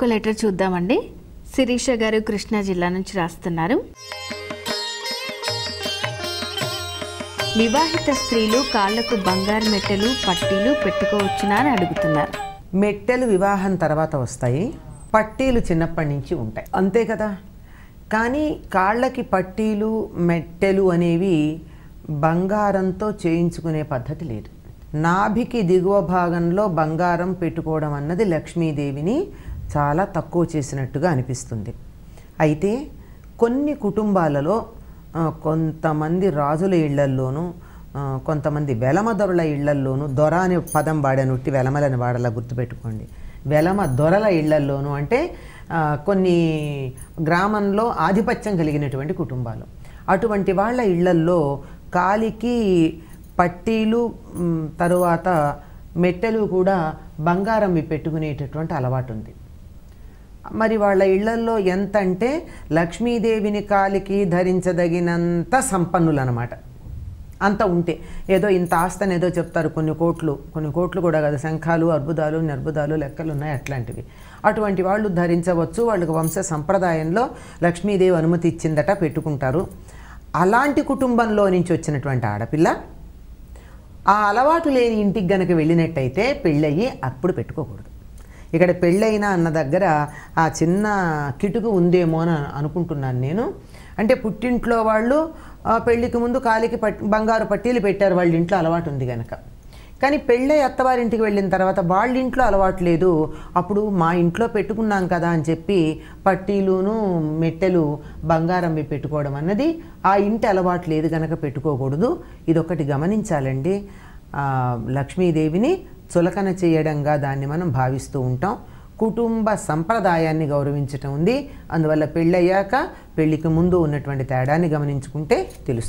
ఒక లెటర్ చూద్దామండి. శిరీష గారు కృష్ణా జిల్లా నుంచి రాస్తున్నారు. వివాహిత స్త్రీలు కాళ్ళకు బంగారు మెట్టెలు పట్టీలు పెట్టుకోవచ్చునా అని అడుగుతున్నారు. మెట్టెలు వివాహం తర్వాత వస్తాయి పట్టీలు చిన్నప్పటి నుంచి ఉంటాయి. అంతే కదా? కానీ కాళ్ళకి పట్టీలు మెట్టెలు అనేవి బంగారంతో చేయించుకునే పద్ధతి లేదు. నాభికి దిగువ భాగంలో బంగారం పెట్టుకోవడం అన్నది లక్ష్మీదేవిని చాలా తక్కువ చేసినట్టుగా అనిపిస్తుంది. అయితే కొన్ని కుటుంబాలలో కొంతమంది రాజుల ఇళ్ళల్లోనూ కొంతమంది వెలమదొరల ఇళ్ళల్లోనూ దొర అనే పదం వాడాను ఉట్టి వెలమలని వాడలా గుర్తుపెట్టుకోండి. వెలమ దొరల ఇళ్ళల్లోనూ అంటే కొన్ని గ్రామంలో ఆధిపత్యం కలిగినటువంటి కుటుంబాలు. అటువంటి వాళ్ళ ఇళ్ళల్లో కాలికి పట్టీలు తరువాత మెట్టెలు కూడా బంగారం పెట్టుకునేటటువంటి అలవాటు ఉంది. మరి వాళ్ళ ఇళ్ళల్లో ఎంత అంటే లక్ష్మీదేవిని కాలికి ధరించదగినంత సంపన్నులు అనమాట అంత ఉంటే. ఏదో ఇంత ఆస్తని ఏదో చెప్తారు కొన్ని కోట్లు. కొన్ని కోట్లు కూడా కదా. శంఖాలు అర్బుదాలు నిర్బుదాలు లెక్కలు ఉన్నాయి అట్లాంటివి. అటువంటి వాళ్ళు ధరించవచ్చు. వాళ్ళకి వంశ సంప్రదాయంలో లక్ష్మీదేవి అనుమతి ఇచ్చిందట పెట్టుకుంటారు. అలాంటి కుటుంబంలో నుంచి వచ్చినటువంటి ఆడపిల్ల ఆ అలవాటు లేని ఇంటికి గనక వెళ్ళినట్టయితే పెళ్ళయ్యి అప్పుడు పెట్టుకోకూడదు. ఇక్కడ పెళ్ళైనా అన్న దగ్గర ఆ చిన్న కిటుకు ఉందేమో అని అనుకుంటున్నాను నేను. అంటే పుట్టింట్లో వాళ్ళు పెళ్ళికి ముందు కాలికి పట్ బంగారు పట్టీలు పెట్టారు వాళ్ళ ఇంట్లో అలవాటు ఉంది కనుక కానీ పెళ్ళై అత్తవారింటికి వెళ్ళిన తర్వాత వాళ్ళ ఇంట్లో అలవాటు లేదు. అప్పుడు మా ఇంట్లో పెట్టుకున్నాం కదా అని చెప్పి పట్టీలును మెట్టెలు బంగారం పెట్టుకోవడం అన్నది ఆ ఇంటి అలవాటు లేదు కనుక పెట్టుకోకూడదు. ఇదొకటి గమనించాలండి. లక్ష్మీదేవిని చులకన చేయడంగా దాన్ని మనం భావిస్తూ ఉంటాం. కుటుంబ సంప్రదాయాన్ని గౌరవించటం ఉంది. అందువల్ల పెళ్ళయ్యాక పెళ్ళికి ముందు ఉన్నటువంటి తేడాన్ని గమనించుకుంటే తెలుస్తుంది.